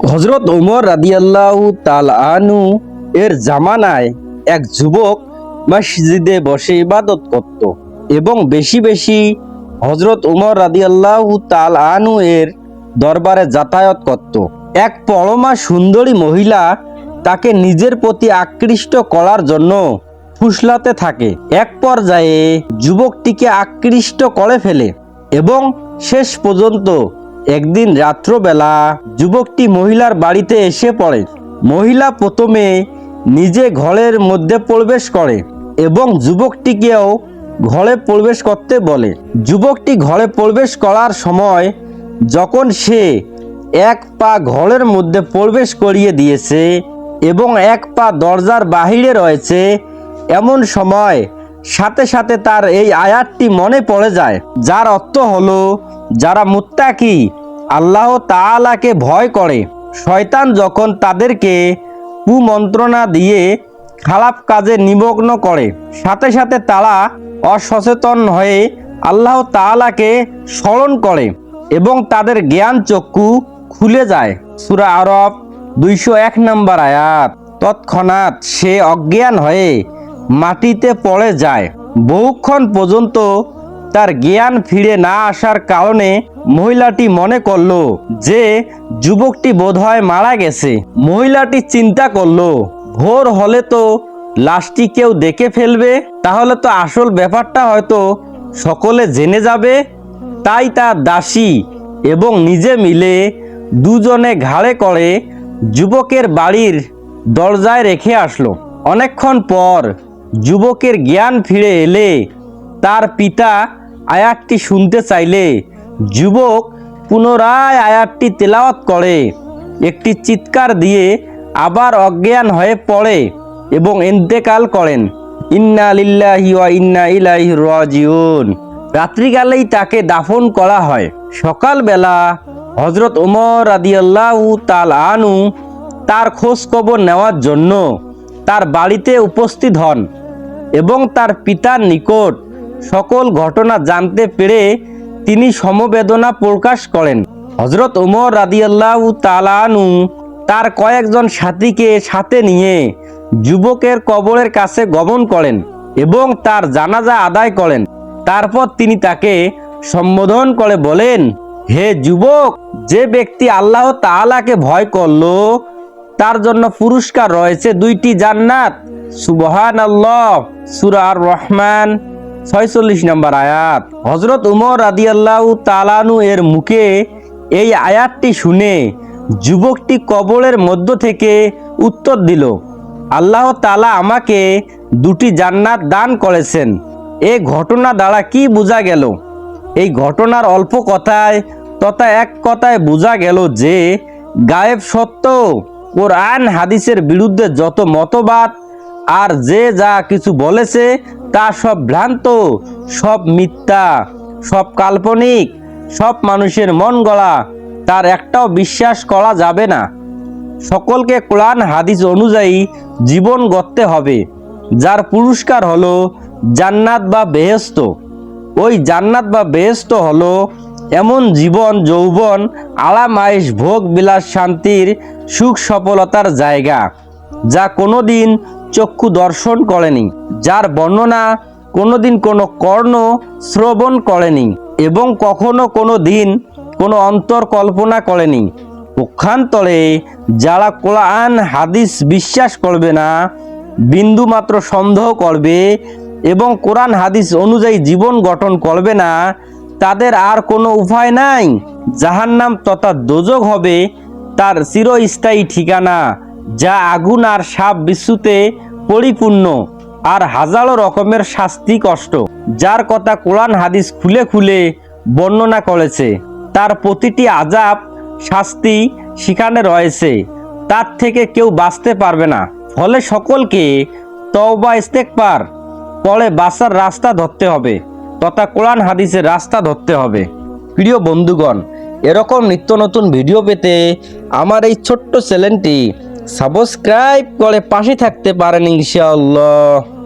হজরত উমর রাদিয়াল্লাহু তাল আনু এর জামানায় এক যুবক মসজিদে বসে ইবাদত করত এবং বেশি বেশি হজরত উমর রাদিয়াল্লাহু তাল আনু এর দরবারে যাতায়াত করত। এক পরমা সুন্দরী মহিলা তাকে নিজের প্রতি আকৃষ্ট করার জন্য ফুসলাতে থাকে। এক পর্যায়ে যুবকটিকে আকৃষ্ট করে ফেলে এবং শেষ পর্যন্ত একদিন রাত্রবেলা যুবকটি মহিলার বাড়িতে এসে পড়ে। মহিলা প্রথমে নিজে ঘরের মধ্যে প্রবেশ করে এবং যুবকটিকেও ঘরে প্রবেশ করতে বলে। যুবকটি ঘরে প্রবেশ করার সময় যখন সে এক পা ঘরের মধ্যে প্রবেশ করিয়ে দিয়েছে এবং এক পা দরজার বাহিরে রয়েছে, এমন সময় সাথে সাথে তার এই আয়াতটি মনে পড়ে যায়, যার অর্থ হলো, যারা মুত্তাকি, আল্লাহ তাআলাকে ভয় করে। শয়তান যখন তাদেরকে কুমন্ত্রণা দিয়ে খারাপ কাজে নিমগ্ন করে, সাথে সাথে তারা অসচেতন হয়ে আল্লাহ তাআলাকে স্মরণ করে এবং তাদের জ্ঞান চক্ষু খুলে যায়। সুরা আরব দুইশো এক নম্বর আয়াত। তৎক্ষণাৎ সে অজ্ঞান হয়ে মাটিতে পড়ে যায়। বহুক্ষণ পর্যন্ত তার জ্ঞান ফিরে না আসার কারণে মহিলাটি মনে করল যে যুবকটি বোধহয় মারা গেছে। মহিলাটি চিন্তা করল, ভোর হলে তো লাশটি কেউ দেখে ফেলবে? তাহলে তো আসল ব্যাপারটা হয়তো সকলে জেনে যাবে। তাই তার দাসী এবং নিজে মিলে দুজনে ঘাড়ে করে যুবকের বাড়ির দরজায় রেখে আসলো। অনেকক্ষণ পর যুবকের জ্ঞান ফিরে এলে তার পিতা আয়াতটি শুনতে চাইলে। যুবক পুনরায় আয়াতটি তেলাওয়াত করে। একটি চিৎকার দিয়ে আবার অজ্ঞান হয়ে পড়ে এবং ইন্তেকাল করেন। ইন্না লিল্লাহি ওয়া ইন্না ইলাইহি রাজিউন। রাত্রিকালেই তাকে দাফন করা হয়। সকালবেলা হজরত উমর রাদিয়াল্লাহু তাল আনু তার খোঁজ খবর নেওয়ার জন্য তার বাড়িতে উপস্থিত হন। এবং তার পিতার নিকট সকল ঘটনা জানতে পেরে তিনি সমবেদনা প্রকাশ করেন। হজরত উমর রাদিয়াল্লাহু তালানু তার কয়েকজন সাথীকে সাথে নিয়ে যুবকের কবরের কাছে গমন করেন এবং তার জানাজা আদায় করেন। তারপর তিনি তাকে সম্বোধন করে বলেন, হে যুবক, যে ব্যক্তি আল্লাহ তাআলাকে ভয় করল, তার জন্য পুরস্কার রয়েছে দুইটি জান্নাত। সুবহান আল্লাহ সুরার রহমান ছয়চল্লিশ নম্বর আয়াত। হজরত উমর রাদিয়াল্লাহু তালানু এর মুখে এই আয়াতটি শুনে যুবকটি কবরের মধ্য থেকে উত্তর দিল, আল্লাহ তালা আমাকে দুটি জান্নাত দান করেছেন। এ ঘটনা দ্বারা কি বোঝা গেল? এই ঘটনার অল্প কথায় তথা এক কথায় বোঝা গেল যে, গায়েব সত্য কোরআন হাদিসের বিরুদ্ধে যত মতবাদ আর যে যা কিছু বলেছে, তা সব ভ্রান্ত, সব মিথ্যা, সব কাল্পনিক, সব মানুষের মন গলা, তার একটাও বিশ্বাস করা যাবে না। সকলকে কোরআন হাদিস অনুযায়ী জীবন গড়তে হবে। যার পুরস্কার হলো জান্নাত বা বেহেস্ত ওই জান্নাত বা বেহেস্ত হলো এমন জীবন, যৌবন আরাম আয়েস ভোগ বিলাস শান্তির সুখ সফলতার জায়গা, যা কোনোদিন চক্ষু দর্শন করেনি, যার বর্ণনা কোনোদিন কোনো কর্ণ শ্রবণ করেনি এবং কখনো কোনো দিন কোনো অন্তর কল্পনা করেনি। পক্ষান্তরে যারা কোরআন, হাদিস বিশ্বাস করবে না, বিন্দু মাত্র সন্দেহ করবে এবং কোরআন, হাদিস অনুযায়ী জীবন গঠন করবে না, তাদের আর কোনো উপায় নাই। জাহান্নাম তথা দোজক হবে, তার চিরস্থায়ী ঠিকানা। যা আগুন আর সাপ বিশ্বতে পরিপূর্ণ আর হাজারো রকমের শাস্তি কষ্ট। যার কথা কোরআন হাদিস খুলে খুলে বর্ণনা করেছে, তার প্রতিটি আজাব শাস্তি সেখানে রয়েছে। তার থেকে কেউ বাঁচতে পারবে না। ফলে সকলকে তওবা ইস্তেকবার পরে বাঁচার রাস্তা ধরতে হবে তথা কোরআন হাদিসের রাস্তা ধরতে হবে। প্রিয় বন্ধুগণ, এরকম নিত্য নতুন ভিডিও পেতে আমার এই ছোট্ট চ্যানেলটি সাবস্ক্রাইব করে পাশে থাকতে পারেন ইনশাআল্লাহ।